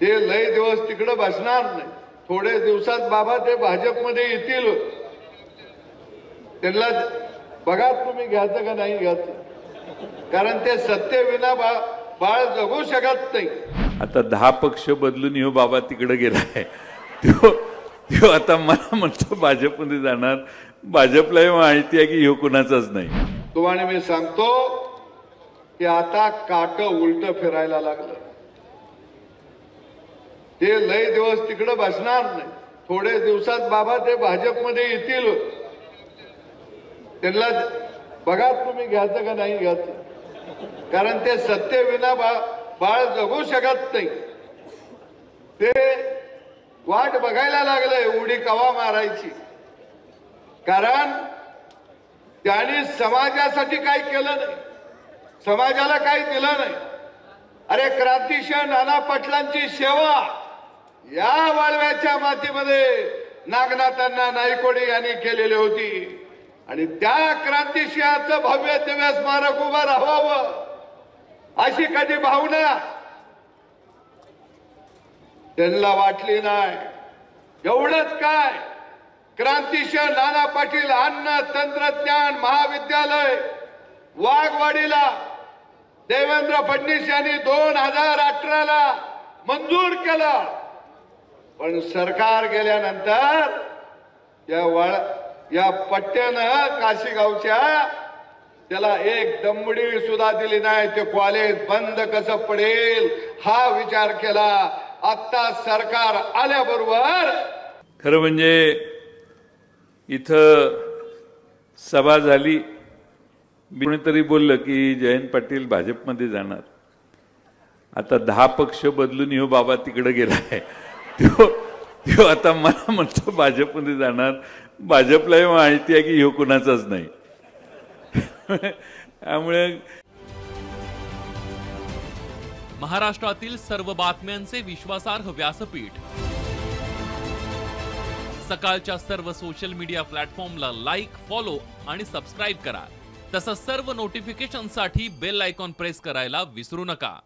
ते लय दिवस तिकडे बसणार नाही. थोडे दिवसात बाबा ते भाजपमध्ये येतील. त्यांना बघा तुम्ही घ्यायचं का नाही घ्यायचं. कारण ते सत्तेविना बा बाळ जगू शकत नाही. आता दहा पक्ष बदलून ह्यो बाबा तिकडे गेलाय. त्यो त्यो आता मला म्हणतो भाजपमध्ये जाणार. भाजपलाही माहिती आहे की ह्यो कुणाचाच नाही. तुम्हाला मी सांगतो की आता काट उलट फिरायला लागलं. ते लय दिवस तिकडं बसणार नाही. थोडे दिवसात बाबा ते भाजपमध्ये येतील. त्यांना बघा तुम्ही घ्यायचं का नाही घ्यायचं. कारण ते सत्तेविना बा बाळ जगू शकत नाही. ते वाट बघायला लागलंय उडी कवा मारायची. कारण त्यांनी समाजासाठी काय केलं नाही. समाजाला काय दिलं नाही. अरे क्रांतिशय नाना पाटलांची सेवा. या वाळव्याच्या मातीमध्ये नागनाथांना नायकोडी यांनी केलेली होती. आणि त्या क्रांतिशयाचं भव्य दिव्य स्मारक उभं राहावं अशी कधी भावना त्यांना वाटली नाही. एवढंच काय? क्रांतिशय नाना पाटील अन्न तंत्रज्ञान महाविद्यालय वाघवाडीला देवेंद्र फडणवीस यांनी दोन हजार अठराला मंजूर केलं. पण सरकार गेल्यानंतर या वळ या पट्ट्यानं काशीगावच्या त्याला एक दमडी सुद्धा दिली नाही. ते कॉलेज बंद कसं पडेल हा विचार केला. आता सरकार आल्याबरोबर खरं म्हणजे इथं सभा झाली. कोणीतरी बोललं की जयंत पाटील भाजपमध्ये जाणार. आता दहा पक्ष बदलून हो बाबा तिकडे गेलाय. त्यो त्यो आता मला म्हणतो भाजपमध्ये जाणार. भाजपलाही माहिती आहे की ह्यो कुणाचाच नाही. त्यामुळे महाराष्ट्रातील सर्व बातम्यांचे विश्वासार्ह व्यासपीठ. सकाळच्या सर्व सोशल मीडिया प्लॅटफॉर्मला लाईक फॉलो आणि सबस्क्राईब करा. तसंच सर्व नोटिफिकेशनसाठी बेल आयकॉन प्रेस करायला विसरू नका.